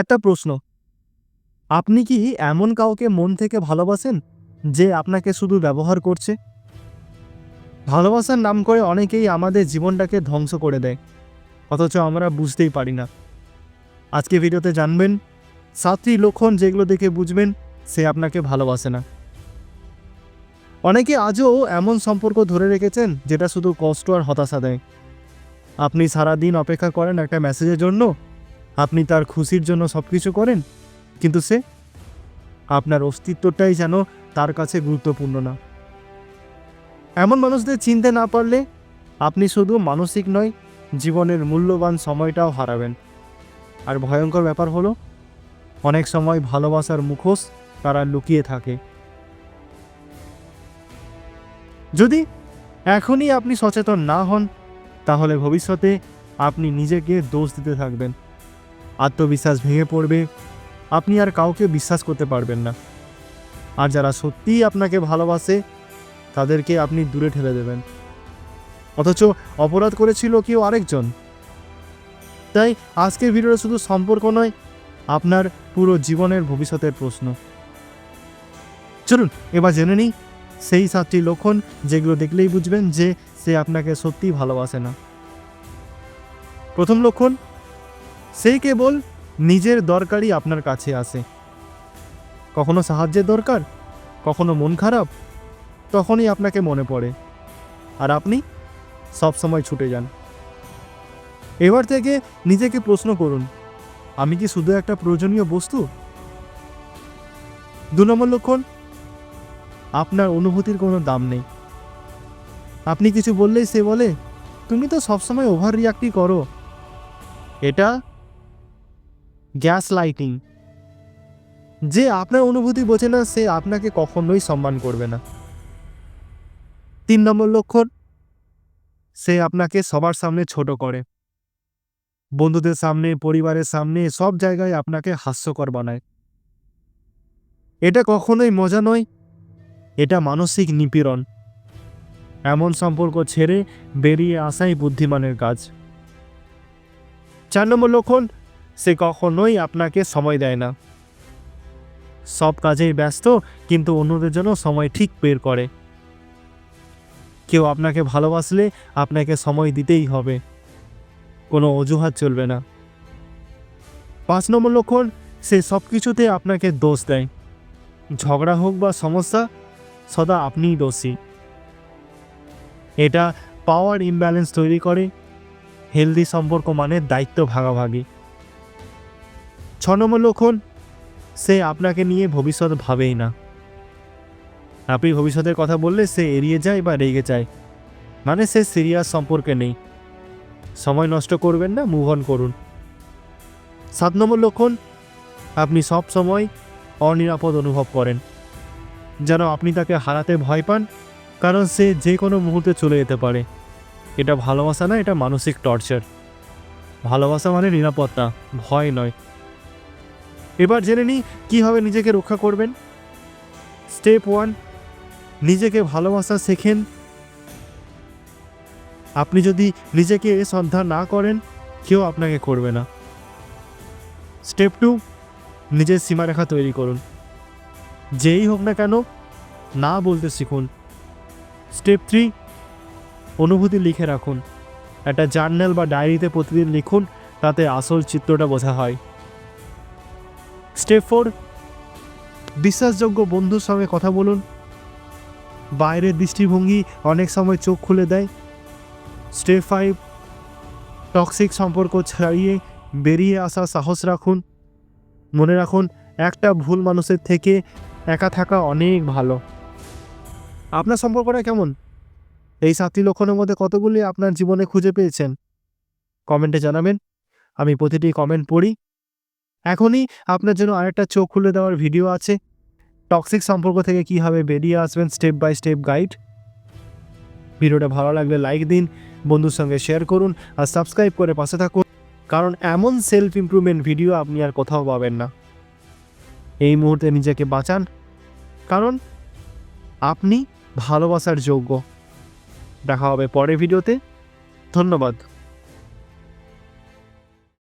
একটা প্রশ্ন। আপনি কি এমন কাউকে মন থেকে ভালোবাসেন যে আপনাকে শুধু ব্যবহার করছে? ভালোবাসার নাম করে অনেকেই আমাদের জীবনটাকে ধ্বংস করে দেয়। অথচ আমরা বুঝতেই পারি না। আজকে ভিডিওতে জানবেন, সাতটি লক্ষণ যেগুলো দেখে বুঝবেন সে আপনাকে ভালোবাসে না। অনেকে আজও এমন সম্পর্ক ধরে রেখেছেন যেটা শুধু কষ্ট আর হতাশা দেয়। আপনি সারাদিন অপেক্ষা করেন একটা মেসেজের জন্য আপনি তার খুশির জন্য সব কিছু করেন, কিন্তু সে আপনার অস্তিত্বটাই যেন তার কাছে গুরুত্বপূর্ণ না। এমন মানুষদের চিনতে না পারলে আপনি শুধু মানসিক নয়, জীবনের মূল্যবান সময়টাও হারাবেন। আর ভয়ঙ্কর ব্যাপার হলো, অনেক সময় ভালোবাসার মুখোশ তারা লুকিয়ে থাকে। যদি এখনই আপনি সচেতন না হন, তাহলে ভবিষ্যতে আপনি নিজেকে দোষ দিতে থাকবেন। আত্মবিশ্বাস ভেঙে পড়বে। আপনি আর কাউকে বিশ্বাস করতে পারবেন না। আর যারা সত্যিই আপনাকে ভালোবাসে, তাদেরকে আপনি দূরে ঠেলে দেবেন। অথচ অপরাধ করেছিল কেউ আরেকজন। তাই আজকের ভিডিওটা শুধু সম্পর্ক নয়, আপনার পুরো জীবনের ভবিষ্যতের প্রশ্ন। চলুন, এবার জেনে নিই সেই সাতটি লক্ষণ যেগুলো দেখলেই বুঝবেন যে সে আপনাকে সত্যিই ভালোবাসে না। প্রথম লক্ষণ সে কেবল নিজের দরকারই আপনার কাছে আসে কখনো সাহায্যের দরকার, কখনো মন খারাপ, তখনই আপনাকে মনে পড়ে। আর আপনি সব সময় ছুটে যান। এবার থেকে নিজেকে প্রশ্ন করুন, আমি কি শুধু একটা প্রয়োজনীয় বস্তু? দু নম্বর লক্ষণ, আপনার অনুভূতির কোনো দাম নেই। আপনি কিছু বললেই সে বলে, তুমি তো সবসময় ওভার রিয়াক্টই করো। এটা গ্যাস লাইটিং যে আপনার অনুভূতি বোঝে না, সে আপনাকে কখনোই সম্মান করবে না। তিন নম্বর লক্ষণ, সে আপনাকে সবার সামনে ছোট করে। বন্ধুদের সামনে, পরিবারের সামনে, সব জায়গায় আপনাকে হাস্যকর বানায়। এটা কখনোই মজা নয়, এটা মানসিক নিপীড়ন। এমন সম্পর্ক ছেড়ে বেরিয়ে আসাই বুদ্ধিমানের কাজ। চার নম্বর লক্ষণ সে কখনোই আপনাকে সময় দেয় না। সব কাজেই ব্যস্ত, কিন্তু অন্যদের জন্য সময় ঠিক বের করে। কেউ আপনাকে ভালোবাসলে আপনাকে সময় দিতেই হবে। কোনো অজুহাত চলবে না। পাঁচ নম্বর লক্ষণ, সে সব কিছুতে আপনাকে দোষ দেয়। ঝগড়া হোক বা সমস্যা, সদা আপনিই দোষী। এটা পাওয়ার ইমব্যালেন্স তৈরি করে। হেলদি সম্পর্ক মানে দায়িত্ব ভাগাভাগি। লক্ষণ সে আপনাকে নিয়ে ভবিষ্যৎ ভাবেই না। আপনি ভবিষ্যতের কথা বললে সে এড়িয়ে যায় বা রেগে যায়। মানে সে সিরিয়াস সম্পর্কে নেই। সময় নষ্ট করবেন না মুভ অন করুন। সাত নম্বর লক্ষণ আপনি সব সময় অনিরাপদ অনুভব করেন। যেন আপনি তাকে হারাতে ভয় পান, কারণ সে যে কোনো মুহূর্তে চলে যেতে পারে। এটা ভালোবাসা না, এটা মানসিক টর্চার ভালোবাসা মানে নিরাপত্তা, ভয় নয়। এবার জেনে নিই, কীভাবে নিজেকে রক্ষা করবেন। স্টেপ ওয়ান নিজেকে ভালোবাসা শেখেন। আপনি যদি নিজেকে শ্রদ্ধা না করেন, কেউ আপনাকে করবে না। স্টেপ টু নিজের সীমারেখা তৈরি করুন। যেই হোক না কেন, না বলতে শিখুন। স্টেপ থ্রি অনুভূতি লিখে রাখুন। একটা জার্নাল বা ডায়েরিতে প্রতিদিন লিখুন, তাতে আসল চিত্রটা বোঝা হয়। স্টেপ ফোর বিশ্বাসযোগ্য বন্ধুর সঙ্গে কথা বলুন। বাইরের দৃষ্টিভঙ্গি অনেক সময় চোখ খুলে দেয়। স্টেপ ফাইভ টক্সিক সম্পর্ক ছাড়িয়ে বেরিয়ে আসা সাহস রাখুন। মনে রাখুন, একটা ভুল মানুষের থেকে একা থাকা অনেক ভালো। আপনার সম্পর্কটা কেমন? এই সাতটি লক্ষণের মধ্যে কতগুলি আপনার জীবনে খুঁজে পেয়েছেন? কমেন্টে জানাবেন। আমি প্রতিটি কমেন্ট পড়ি। এখনই আপনার জন্য আরেকটা চোখ খুলে দেওয়ার ভিডিও আছে। টক্সিক সম্পর্ক থেকে কীভাবে বেরিয়ে আসবেন স্টেপ বাই স্টেপ গাইড ভিডিওটা ভালো লাগলে লাইক দিন, বন্ধুর সঙ্গে শেয়ার করুন আর সাবস্ক্রাইব করে পাশে থাকুন। কারণ এমন সেলফ ইমপ্রুভমেন্ট ভিডিও আপনি আর কোথাও পাবেন না। এই মুহূর্তে নিজেকে বাঁচান। কারণ আপনি ভালোবাসার যোগ্য। দেখা হবে পরের ভিডিওতে ধন্যবাদ।